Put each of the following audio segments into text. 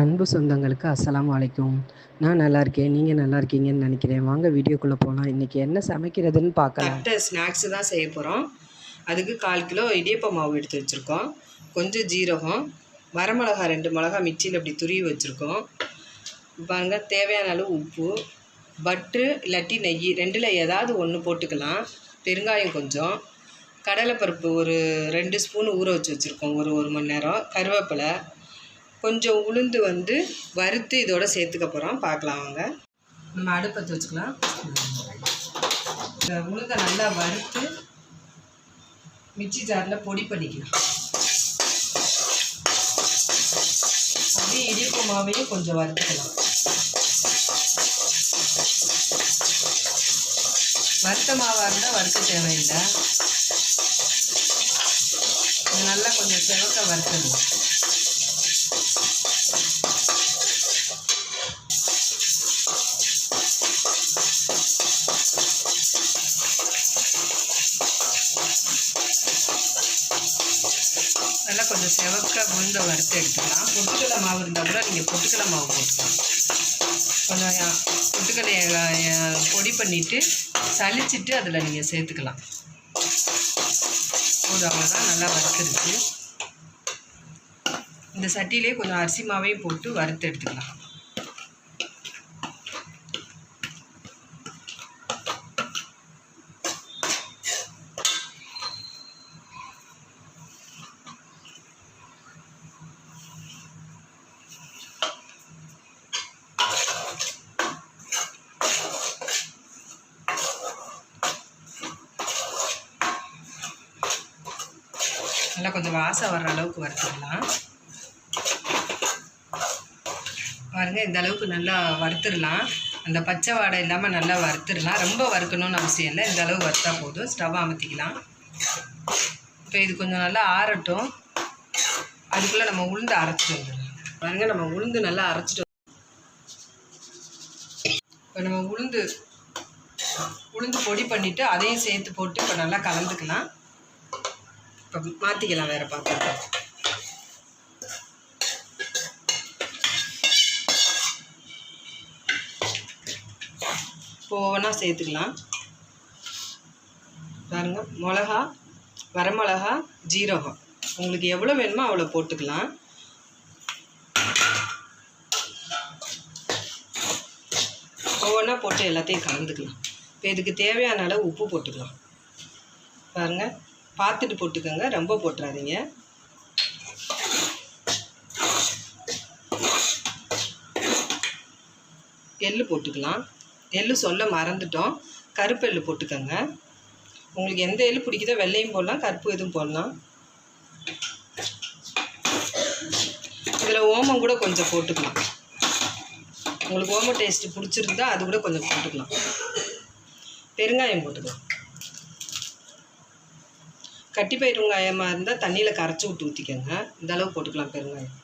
அன்பு சொந்தங்களுக்கு அஸ்லாம் அலைக்கும். நான் நல்லா இருக்கேன். நீங்கள் நல்லா இருக்கீங்கன்னு நினைக்கிறேன். வாங்க வீடியோக்குள்ளே போகலாம் இன்றைக்கி என்ன சமைக்கிறதுன்னு பார்க்கலாம். தட்டை ஸ்நாக்ஸு தான் செய்ய போகிறோம் அதுக்கு கால் கிலோ இடியப்ப மாவு எடுத்து வச்சுருக்கோம். கொஞ்சம் ஜீரகம் வரமிளகா ரெண்டு மிளகா மிக்சியில் அப்படி துருவி வச்சுருக்கோம். பாருங்க தேவையான அளவு உப்பு பட்ரு இல்லாட்டி நெய் ரெண்டில் ஏதாவது ஒன்று போட்டுக்கலாம். பெருங்காயம் கொஞ்சம். கடலைப்பருப்பு ஒரு ரெண்டு ஸ்பூன் ஊற வச்சு வச்சுருக்கோம். ஒரு ஒரு மணி நேரம். கருவேப்பிலை கொஞ்சம் உளுந்து வந்து வறுத்து இதோட சேர்த்துக்க போகிறோம் பார்க்கலாம் அவங்க நம்ம அடுப்பத்து வச்சுக்கலாம். இந்த உளுந்தை நல்லா வறுத்து மிக்சி ஜாரில் பொடி பண்ணிக்கலாம். அப்படியே இடிப்பு மாவையும் கொஞ்சம் வறுத்துக்கலாம். வறுத்த மாவாக இருந்தால் வறுக்க தேவையில்லை. நல்லா கொஞ்சம் செவக்க வறுத்தணும் கொஞ்சம் செவக்க உளுந்த வறுத்து எடுத்துக்கலாம். பொட்டுக்கடலை மாவு இருந்தால் கூட நீங்கள் பொட்டுக்கடலை மாவு போட்டுக்கலாம். கொஞ்சம் அஹ், பொட்டுக்கடலையை பொடி பண்ணிவிட்டு சலிச்சிட்டு அதில் நீங்கள் சேர்த்துக்கலாம். போதும் அவ்வளோதான் நல்லா வறுத்துருக்கு. இந்த சட்டியிலே கொஞ்சம் அரிசி மாவையும் போட்டு வறுத்து எடுத்துக்கலாம். நல்லா கொஞ்சம் வாசம் வர்ற அளவுக்கு வறுத்துடலாம். பாருங்க இந்த அளவுக்கு நல்லா வறுத்துடலாம். அந்த பச்சை வாடை இல்லாமல் நல்லா வறுத்துடலாம். ரொம்ப வறுக்கணும்னு அவசியம் இல்லை. இந்த அளவு வறுத்தா போதும். ஸ்டவ் அமர்த்திக்கலாம். இப்போ இது கொஞ்சம் நல்லா ஆறட்டும். அதுக்குள்ளே நம்ம உளுந்து அரைச்சிட்டு வந்துடலாம். பாருங்கள் நம்ம உளுந்து நல்லா அரைச்சிட்டு இப்போ நம்ம உளுந்து உளுந்து பொடி பண்ணிவிட்டு அதையும் சேர்த்து போட்டு இப்போ நல்லா கலந்துக்கலாம். இப்போ மாற்றிக்கலாம் வேறு பாத்திரம் போவனா ஒவ்வொன்றா சேர்த்துக்கலாம். பாருங்க மிளகா வரமிளகா ஜீரகம். உங்களுக்கு எவ்வளோ வேணுமோ அவ்வளோ போட்டுக்கலாம். ஒவ்வொன்றா போட்டு எல்லாத்தையும் கலந்துக்கலாம். இப்போ இதுக்கு தேவையான அளவு உப்பு போட்டுக்கலாம். பாருங்கள் பார்த்துட்டு போட்டுக்கோங்க. ரொம்ப போட்டுறாதீங்க. எள்ளு போட்டுக்கலாம். எள்ளு சொல்ல மறந்துட்டோம். கருப்பு எள்ளு போட்டுக்கோங்க. உங்களுக்கு எந்த எள்ளு பிடிக்குதோ வெள்ளையும் போடலாம் கருப்பு எதுவும் போடலாம். இதில் ஓமம் கூட கொஞ்சம் போட்டுக்கலாம். உங்களுக்கு ஓமம் டேஸ்ட்டு பிடிச்சிருந்தா அது கூட கொஞ்சம் போட்டுக்கலாம். பெருங்காயம் போட்டுக்கலாம். கட்டி பெருங்காயமாக இருந்தால் தண்ணியில் கரைச்சி விட்டு ஊற்றிக்கோங்க இந்த அளவு போட்டுக்கலாம் பெருங்காயம்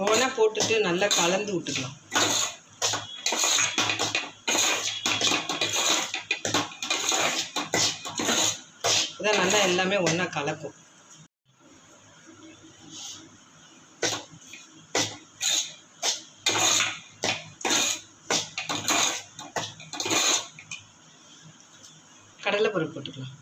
ஒவ்வொன்றா போட்டுட்டு நல்லா கலந்து விட்டுக்கலாம். இதான் நல்லா எல்லாமே ஒன்றா கலக்கும். கடலைப்பருப்பு போட்டுக்கலாம்.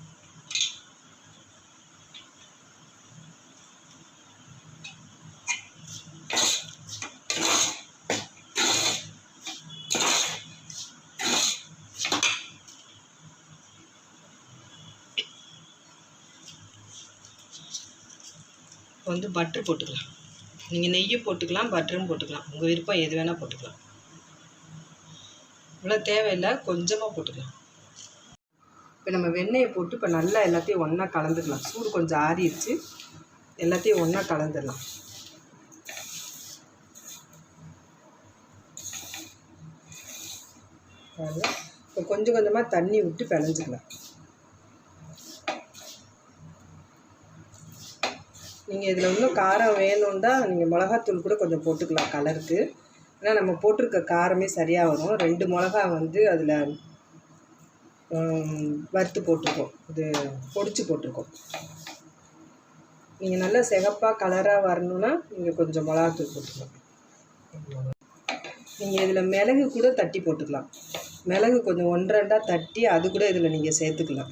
வந்து பட்ரு போட்டுக்கலாம். நீங்கள் நெய்யும் போட்டுக்கலாம் பட்டரும் போட்டுக்கலாம். உங்கள் விருப்பம் எது வேணால் போட்டுக்கலாம். இவ்வளோ தேவையில்லை கொஞ்சமாக போட்டுக்கலாம். இப்போ நம்ம வெண்ணெயை போட்டு இப்போ நல்லா எல்லாத்தையும் ஒன்றா கலந்துக்கலாம். சூடு கொஞ்சம் ஆறிடுச்சு. எல்லாத்தையும் ஒன்றா கலந்துடலாம். இப்போ கொஞ்சம் கொஞ்சமாக தண்ணி விட்டு பிழஞ்சிக்கலாம் நீங்கள் இதில் இன்னும் காரம் வேணும்னா நீங்கள் மிளகாத்தூள் கூட கொஞ்சம் போட்டுக்கலாம் கலருக்கு ஏன்னா நம்ம போட்டிருக்க காரமே சரியாக வரும் ரெண்டு மிளகா வந்து அதில் வறுத்து போட்டிருக்கோம். இது பொடிச்சு போட்டிருக்கோம். நீங்கள் நல்லா சிகப்பாக கலராக வரணுன்னா நீங்கள் கொஞ்சம் மிளகாத்தூள் போட்டுக்கலாம். நீங்கள் இதில் மிளகு கூட தட்டி போட்டுக்கலாம். மிளகு கொஞ்சம் ஒன்று தட்டி அது கூட இதில் நீங்கள் சேர்த்துக்கலாம்.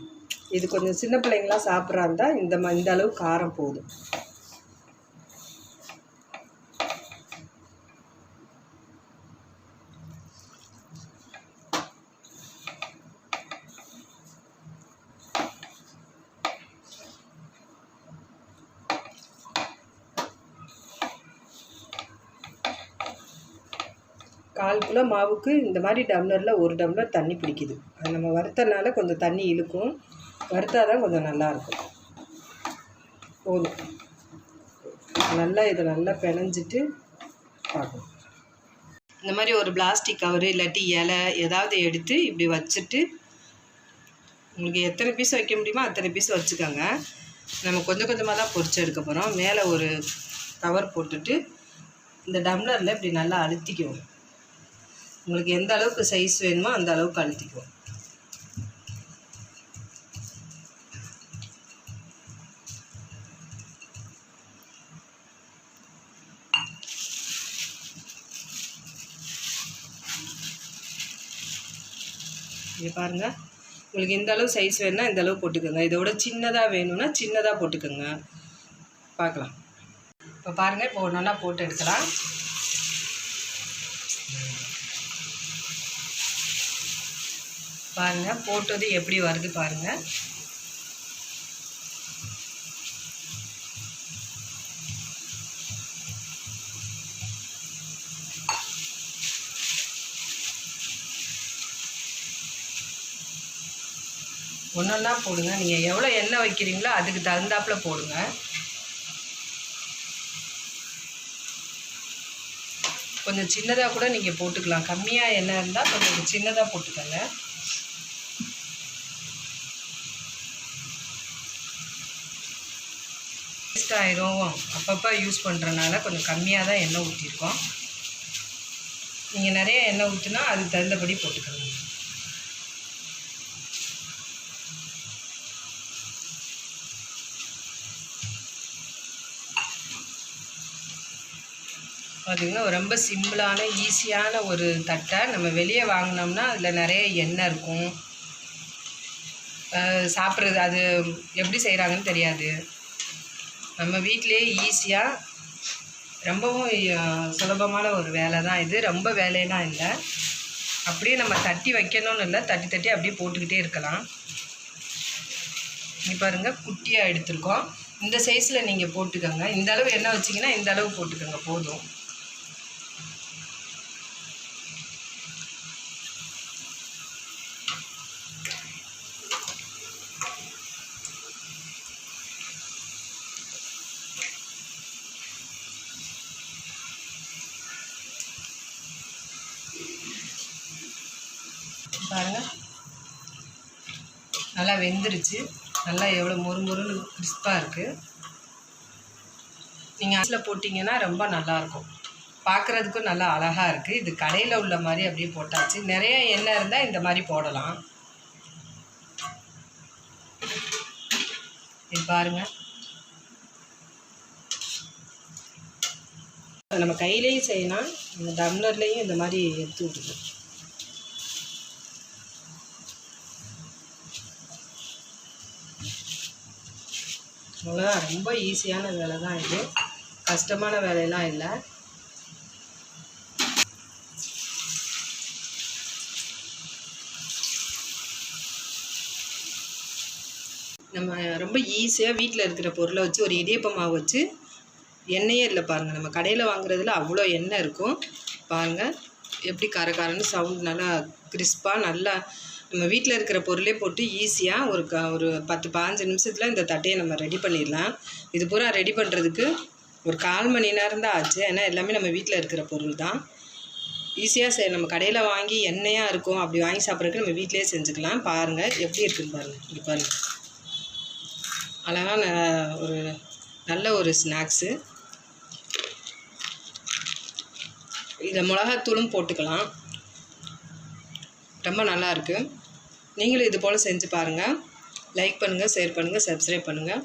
இது கொஞ்சம் சின்ன பிள்ளைங்களாம் சாப்பிட்றா இருந்தால் இந்த ம இந்த அளவு காரம் போதும். கால் கிலோ மாவுக்கு இந்த மாதிரி டம்ளரில் ஒரு டம்ளர் தண்ணி பிடிக்குது. அது நம்ம வறுத்தனால கொஞ்சம் தண்ணி இழுக்கும். வறுத்தாதான் கொஞ்சம் நல்லாயிருக்கும் போதும். நல்லா இதை நல்லா பிணைஞ்சிட்டு பார்க்கணும். இந்த மாதிரி ஒரு பிளாஸ்டிக் கவரு இல்லாட்டி இலை ஏதாவது எடுத்து இப்படி வச்சுட்டு உங்களுக்கு எத்தனை பீஸ் வைக்க முடியுமோ அத்தனை பீஸ் வச்சுக்கோங்க. நம்ம கொஞ்சம் கொஞ்சமாக தான் பொறிச்சு எடுக்க போகிறோம் மேலே ஒரு கவர் போட்டுட்டு இந்த டம்ளரில் இப்படி நல்லா அழுத்திக்குவோம் உங்களுக்கு எந்த அளவுக்கு சைஸ் வேணுமோ அந்த அளவுக்கு அழுத்திக்குவோம். இங்கே பாருங்கள் உங்களுக்கு எந்த அளவு சைஸ் வேணும்னா இந்த அளவு போட்டுக்கோங்க. இதோட சின்னதாக வேணும்னா சின்னதாக போட்டுக்கோங்க. பார்க்கலாம். இப்போ பாருங்கள் இப்போ ஒன்றா போட்டு எடுக்கலாம். பாருங்க. போட்டது எப்படி வருது பாருங்க. ஒன்றா போடுங்க. நீங்கள் எவ்வளோ எண்ணெய் வைக்கிறீங்களோ அதுக்கு தகுந்தாப்புல போடுங்க. கொஞ்சம் சின்னதாக கூட நீங்கள் போட்டுக்கலாம். கம்மியாக எண்ணெய் இருந்தால் கொஞ்சம் சின்னதாக போட்டுக்கோங்க. வேஸ்ட் ஆயிரும் அப்பப்போ யூஸ் பண்ணுறனால கொஞ்சம் கம்மியாக தான் எண்ணெய் ஊற்றிருக்கோம் நீங்கள் நிறைய எண்ணெய் ஊற்றினா அதுக்கு தகுந்தபடி போட்டுக்கலாம் பார்த்திங்கன்னா ரொம்ப சிம்பிளான ஈஸியான ஒரு தட்டை நம்ம வெளியே வாங்கினோம்னா அதில் நிறைய எண்ணெய் இருக்கும். சாப்பிட்றது அது எப்படி செய்கிறாங்கன்னு தெரியாது. நம்ம வீட்டிலே ஈஸியாக ரொம்பவும் சுலபமான ஒரு வேலை தான் இது. ரொம்ப வேலையெல்லாம் இல்லை. அப்படியே நம்ம தட்டி வைக்கணும்னு இல்லை. தட்டி தட்டி அப்படியே போட்டுக்கிட்டே இருக்கலாம். இங்கே பாருங்கள் குட்டியாக எடுத்திருக்கோம். இந்த சைஸில் நீங்கள் போட்டுக்கோங்க. இந்த அளவு என்ன வச்சிங்கன்னா இந்த அளவு போட்டுக்கோங்க. போதும். நல்லா வெந்துருச்சு. நல்லா எவ்வளோ மொறு மொறுன்னு கிறிஸ்பாக இருக்குது நீங்கள் அரிசியில் போட்டிங்கன்னா ரொம்ப நல்லாயிருக்கும். பார்க்குறதுக்கும் நல்லா அழகாக இருக்குது இது கடையில் உள்ள மாதிரி அப்படியே போட்டாச்சு. நிறைய எண்ணெய் இருந்தால் இந்த மாதிரி போடலாம். இது பாருங்கள் நம்ம கையிலையும் செய்யலாம். இந்த டம்ளர்லேயும் இந்த மாதிரி எடுத்து விட்டுக்கலாம். அவ்வளோதான் ரொம்ப ஈஸியான வேலை தான் இது. கஷ்டமான வேலையெல்லாம் இல்லை. நம்ம ரொம்ப ஈஸியாக வீட்டில் இருக்கிற பொருளை வச்சு ஒரு இடியப்ப மாவு வச்சு எண்ணெயே இல்லை பாருங்கள் நம்ம கடையில் வாங்குறதுல அவ்வளோ எண்ணெய் இருக்கும். பாருங்கள் எப்படி கரகாரன்னு சவுண்ட் நல்லா கிறிஸ்பாக நல்லா நம்ம வீட்டில் இருக்கிற பொருளே போட்டு ஈஸியாக ஒரு க ஒரு பத்து பாஞ்சு நிமிஷத்தில் இந்த தட்டையை நம்ம ரெடி பண்ணிடலாம். இது பூரா ரெடி பண்ணுறதுக்கு ஒரு கால் மணி நேரம் தான் ஆச்சு. ஏன்னா எல்லாமே நம்ம வீட்டில் இருக்கிற பொருள் தான். ஈஸியாக செய் நம்ம கடையில் வாங்கி எண்ணெயாக இருக்கும் அப்படி வாங்கி சாப்பிட்றதுக்கு நம்ம வீட்டிலேயே செஞ்சுக்கலாம். பாருங்கள் எப்படி இருக்குன்னு பாருங்கள் இது பாருங்கள் அழகான ஒரு நல்ல ஒரு ஸ்நாக்ஸு இதில் மிளகாத்தூளும் போட்டுக்கலாம். ரொம்ப நல்லாயிருக்கு நீங்களும் இது போல் செஞ்சு பாருங்கள் லைக் பண்ணுங்கள் ஷேர் பண்ணுங்கள் சப்ஸ்கிரைப் பண்ணுங்கள்